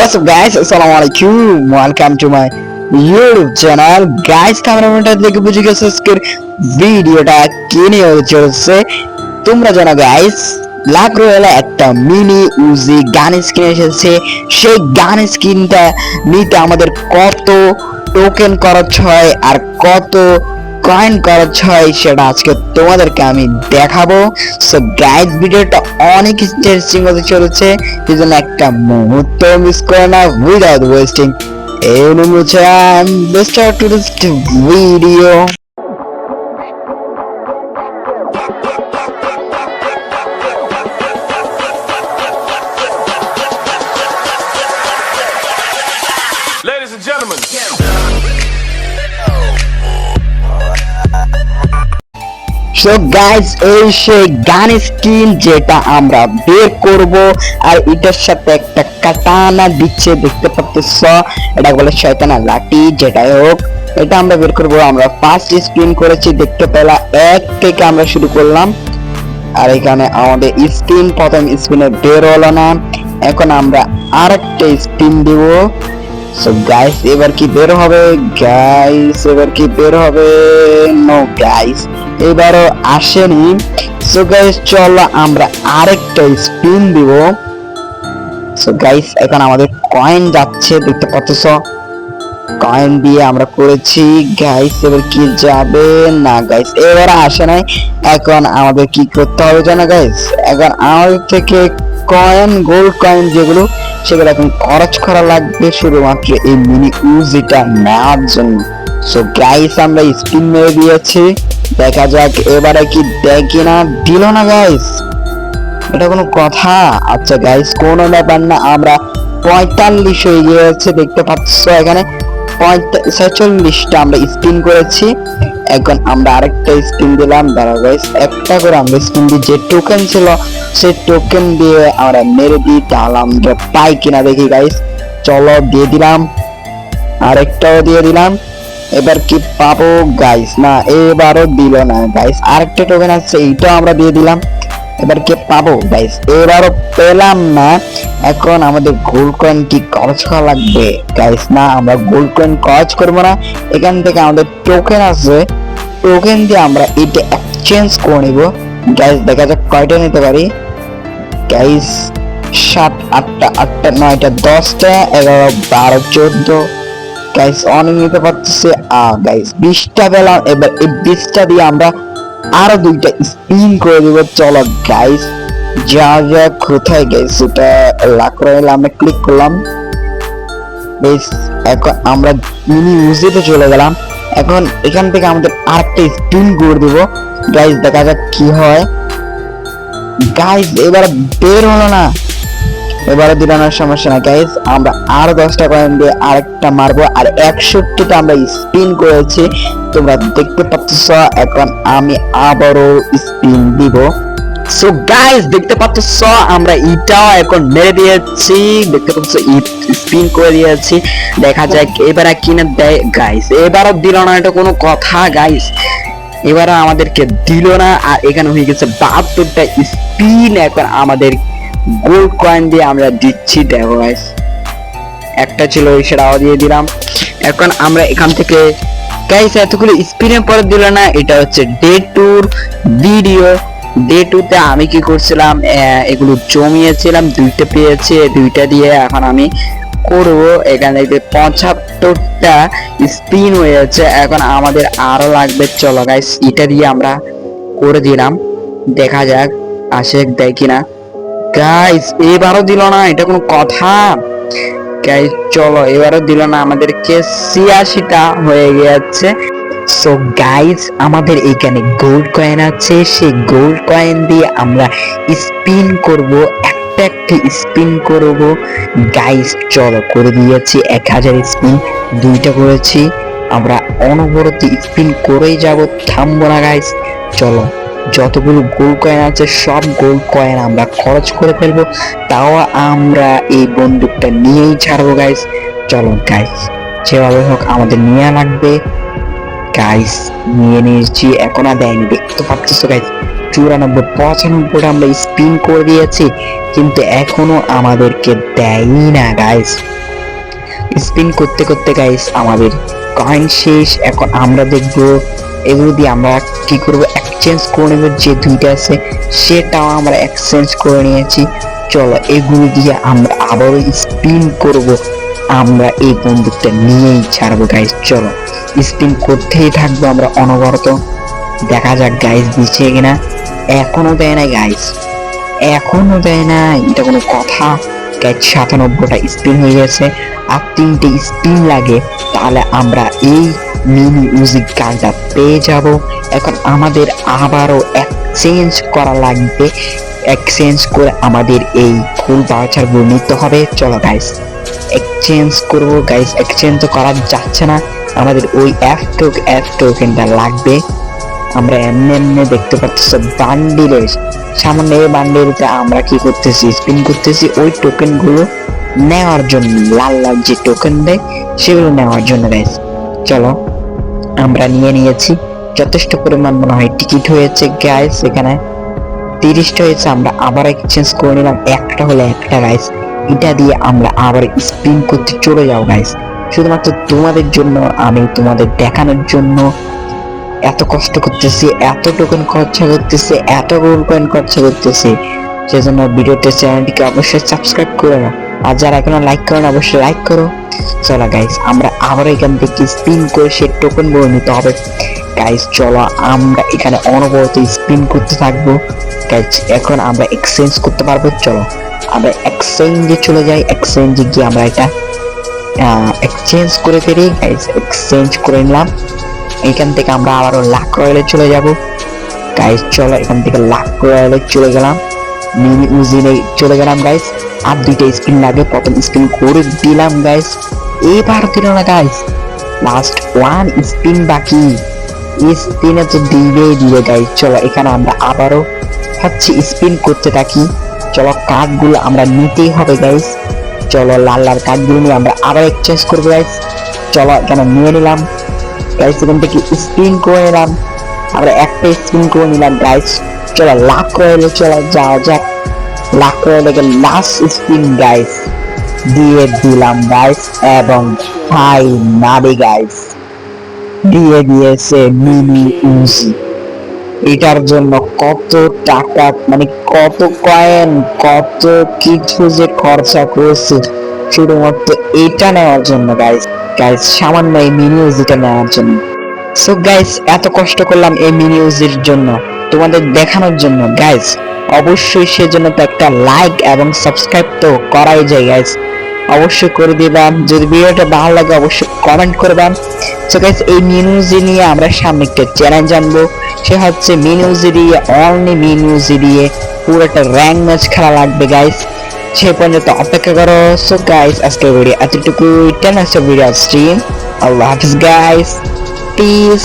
What's up guys? Assalamu alaikum. Welcome to my YouTube channel. Guys, ক্যামেরাম্যানটা দেখে বুঝে গেছো আজকের ভিডিওটা কি নিয়ে চলছে তোমরা জানো গাইস লাখ রয়েল একটা মিনি উজি গান স্কিন এসেছে সেই গান স্কিনটা নিতে আমাদের কত টোকেন খরচ হয় আর কত কয়েন খরচ হয় সেটা আজকে তোমাদেরকে আমি দেখাবো। সো গাইজ ভিডিওটা অনেক ইন্টারেস্টিং হতে চলেছে। এই জন্য একটা মুহূর্ত মিস করে না উইদাউট ওয়েস্টিং এই let's start to this video. Ladies and gentlemen. So guys এই সেই গান স্কিন যেটা আমরা বের করব, আর এটার সাথে একটা কাটানা দিচ্ছে, দেখতে পাচ্ছ এটা বলে শয়তানা লাঠি, যেটাই হোক। এটা আমরা বের করব, আমরা ফার্স্ট স্ক্রিন করেছি, দেখতে পেলা এক থেকে আমরা শুরু করলাম। আর এখানে আমাদের স্পিন প্রথম স্পিনে বের হলো না। এখন আমরা আরেকটা স্পিন দিব। সো গাইস এবার কি বের হবে? গাইস এবার কি বের হবে? নো গাইস এবারও আসেনি। সো গাইস চলো আমরা আরেকটা স্পিন দিব। সো গাইস এখন আমাদের কয়েন যাচ্ছে, দেখতে পাচ্ছ? কয়েন দিয়ে আমরা করেছি। গাইস এবার কি যাবে? না গাইস এবার আসে নাই। এখন আমাদের কি করতে হবে জানো গাইস এখন আমাদের থেকে কয়েন গোল্ড কয়েন যেগুলো সেগুলো এখন খরচ করা লাগবে শুধুমাত্র এই মিনি উজিটা নেওয়ার জন্য। সো গাইস আমরা স্পিন মেরে দিয়েছি। দেখা যাক, এবারে কি দেয় কিনা? দিল না গাইস এটা কোনো কথা? আচ্ছা গাইস কোনো ব্যাপার না, আমরা পঁয়তাল্লিশ হয়ে গিয়েছে, দেখতে পাচ্ছ এখানে ছেচল্লিশটা আমরা স্পিন করেছি। এখন আমরা আরেকটা স্কিন দিলাম। দাঁড়াও গাইস একটা করে আমরা স্কিন দিই। যে টোকেন ছিল, সেই টোকেন দিয়ে আমরা মেরে দিই। তাহলে আমরা পাই কিনা দেখি গাইস চলো দিয়ে দিলাম। আরেকটাও দিয়ে দিলাম। এবার কি পাবো গাইস না, এবারও দিল না গাইস আরেকটা টোকেন আছে, এইটাও আমরা দিয়ে দিলাম। এবার কে পাবো গাইস এবারও পেলাম না। এখন আমাদের গোল্ড কয়েন কি খরচ করা লাগবে গাইস না, আমরা গোল্ড কয়েন খরচ করব না। এখান থেকে আমাদের টোকেন আছে। টোকেন দিয়ে আমরা এটা এক্সচেঞ্জ করে নিব। গাইস দেখা যাক কয়টা নিতে পারি। গাইস সাত, আটটা আটটা, নয়টা, দশটা, এগারো, বারো, চোদ্দ। গাইস অনেক নিতে পারতেছে। আ গাইস বিশটা পেলাম। এবার এই বিশটা দিয়ে আমরা আরও দুইটা স্পিন করে দিব। চলো গাইস যা যা, কোথায় গাইস এটা লাখ রয়েল আমরা ক্লিক করলাম। বেশ, এখন আমরা মিনি মিউজিতে চলে গেলাম। এখন এখান থেকে আমাদের আরেকটা স্পিন করে দিব। গাইস দেখা যাক কি হয়। গাইস এবার বের হলো না। এবারে দিলানোর সমস্যা না গাইস আমরা আরও দশটা কয়েন দিয়ে আরেকটা মারবো। আর একষট্টিটা আমরা স্পিন করেছি। তোমরা দেখতে পাচ্ছ, এখন আমি আবারও স্পিন দিব। সো গাইস দেখতে পাচ্ছ, আমরা এটাও এখন মেরে দিয়েছি। দেখতে পাচ্ছ স্পিন করে দিয়েছি। দেখা যাক, এবারে কিনা দেয়। গাইস এবারও দিল না, এটা কোনো কথা গাইস এবারে আমাদেরকে দিল না, আর এখানে হয়ে গেছে বাহাত্তরটা স্পিন এখন আমাদের গোল্ড কয়েন দিয়ে আমরা দিচ্ছি, দেখো গাইস একটা ছিল, সেটাও দিয়ে দিলাম। এখন আমরা এখান থেকে গাইস এতগুলো স্পিনের পরে দিল না, এটা হচ্ছে ডে টুর ভিডিও ডে টুতে আমি কি করছিলাম? এগুলো জমিয়েছিলাম, দুইটা পেয়েছি, দুইটা দিয়ে এখন আমি করব। এখান থেকে পঁচাত্তরটা স্পিন হয়েছে, এখন আমাদের আরও লাগবে। চলো গাইস এটা দিয়ে আমরা করে দিলাম। দেখা যাক, আসে দেয় কিনা। গাইস এবারও দিল না, এটা কোনো কথা। গাইস চলো, এবারও দিল না, আমাদেরকে ছিয়াশিটা হয়ে গেছে। সো গাইস আমাদের এখানে গোল্ড কয়েন আছে। সেই গোল্ড কয়েন দিয়ে আমরা স্পিন করব, একটা একটা স্পিন করব। গাইস চলো, করে দিয়েছি এক হাজার স্পিন দুইটা করেছি। আমরা অনবরত স্পিন করেই যাব, থামবো না গাইস চলো। যতগুলো গোল্ড কয়েন আছে, সব গোল্ড কয়েন আমরা খরচ করে ফেলব। তাও আমরা এই বন্দুকটা নিয়েই ছাড়বো গাইস চলো গাইস যেভাবে হোক আমাদের নেওয়া লাগবে। গাইস নিয়ে নিয়েছি, এখন আর দেয়নি। দেখতে পাচ্ছ গাইস চুরানব্বই, পঁচানব্বইটা আমরা স্পিন করে দিয়েছি, কিন্তু এখনও আমাদেরকে দেয়ই না গাইস স্পিন করতে করতে গাইস আমাদের কয়েন শেষ। এখন আমরা দেখব এগুলো দিয়ে আমরা কি করব? এক্সচেঞ্জ করে নেব যে দুইটা আছে, সেটাও আমরা এক্সচেঞ্জ করে নিয়েছি। চলো এগুলো দিয়ে আমরা আবারও স্পিন করব। আমরা এই বন্দুকটা নিয়েই ছাড়বো গাইজ চলো স্পিন করতেই থাকব আমরা অনবরত। দেখা যাক গাইজ দিচ্ছে কিনা। এখনও দেয় না গাইজ এখনও দেয় না এটা কোনো কথা। গাইস সাতানব্বইটা স্পিন হয়ে গেছে। আর তিনটে স্পিন লাগে। তাহলে আমরা এই মিনি মিউজিক গানটা পেয়ে যাব। এখন আমাদের আবারও এক্সচেঞ্জ করা লাগবে। এক্সচেঞ্জ করে আমাদের এই ফুল বাউচারগুলো নিতে হবে। চলো গাইস এক্সচেঞ্জ করব। গাইস এক্সচেঞ্জ তো করা যাচ্ছে না। আমাদের ওই অ্যাপ টোক অ্যাপ টোকেনটা লাগবে। আমরা এমনি এমনি দেখতে পাচ্ছি বান্ডিলের সামান্য এই বান্ডিলতে আমরা কি করতেছি? স্পিন করতেছি। ওই টোকেনগুলো নেওয়ার জন্য, লাল লাল যে টোকেন দেয়, সেগুলো নেওয়ার জন্য গাইস চলো। আমরা নিয়ে নিয়েছি। যথেষ্ট পরিমাণ মনে হয় টিকিট হয়েছে গাইস এখানে। তিরিশটা হয়েছে, আমরা আবার এক্সচেঞ্জ করে নিলাম। একটা হলে একটা গাইস এটা দিয়ে আমরা আবার স্পিন করতে চলে যাও গাইস শুধুমাত্র তোমাদের জন্য, আমি তোমাদের দেখানোর জন্য এত কষ্ট করতেছি, এত টোকেন খরচা করতেছি, এত গোল্ড কয়েন খরচা করতেছি। সেজন্য ভিডিওতে চ্যানেলটিকে অবশ্যই সাবস্ক্রাইব করে নাও আর যারা এখনও লাইক করেন অবশ্যই লাইক করো। চলো গাইস আমরা আবার এখান থেকে স্পিন করে সে টোকেনগুলো নিতে হবে। গাইস চলো আমরা এখানে অনবরত স্পিন করতে থাকব। গাইস এখন আমরা এক্সচেঞ্জ করতে পারব, চলো। আমরা এক্সচেঞ্জে চলে যাই এক্সচেঞ্জে গিয়ে আমরা এটা এক্সচেঞ্জ করে ফেলি। গাইস এক্সচেঞ্জ করে নিলাম। এখান থেকে আমরা আবারও লাখ রয়েলে চলে যাব। গাইস চলো এখান থেকে লাখ রয়েলে চলে গেলাম। মিনি উজিনে চলে গেলাম গাইস আর দুইটা স্পিন লাগে, প্রথম স্পিন করে দিলাম গাইস এবার দিল না গাইস লাস্ট ওয়ান স্পিন বাকি। স্পিনে তো দিবে গাইস চলো, এখানে আমরা আবারও হচ্ছে স্পিন করতে থাকি। চলো কার্ডগুলো আমরা নিতেই হবে গাইস চলো, লাল লাল কার্ডগুলো নিয়ে আমরা আবার এক্সচেঞ্জ করব গাইস চলো, এখানে নিয়ে নিলাম। গাইস এখান থেকে স্পিন করে নিলাম। আমরা একটা স্পিন করে নিলাম গাইস চলো লাখ রয়েলে চলো যাওয়া যাক লাখ রয়েলে লাস্ট স্পিন গাইস দিয়ে দিলাম গাইস এবং নাবি গাইস দিয়ে দিয়েছে মিনি উজি। এটার জন্য কত টাকা মানে কত কয়েন কত কিছু যে খরচা করেছে, শুধুমাত্র এটা নেওয়ার জন্য গাইস গাইস সামান্য এই মিনি উজিটা নেওয়ার জন্য। সো গাইস এত কষ্ট করলাম এই মিনি উজির জন্য। তোমাদের দেখানোর জন্য গাইস অবশ্যই সেজন্য তো একটা লাইক এবং সাবস্ক্রাইব তো করাই যায় গাইস অবশ্যই করে দিবাম যদি ভিডিওটা ভালো লাগে, অবশ্যই কমেন্ট করবাম সো গাইস এই মিনিউজি নিয়ে আমরা সামনে একটা চ্যালেঞ্জ আনব। সে হচ্ছে মিনিউজি দিয়ে অনলি মিনিউজি দিয়ে পুরো একটা র্যাঙ্ক ম্যাচ খেলা লাগবে গাইস সে পর্যন্ত অপেক্ষা করো। সো গাইস আজকে ভিডিও এতটুকু। টেন আসছে ভিডিও স্ট্রিম আল্লাহ হাফিজ পিস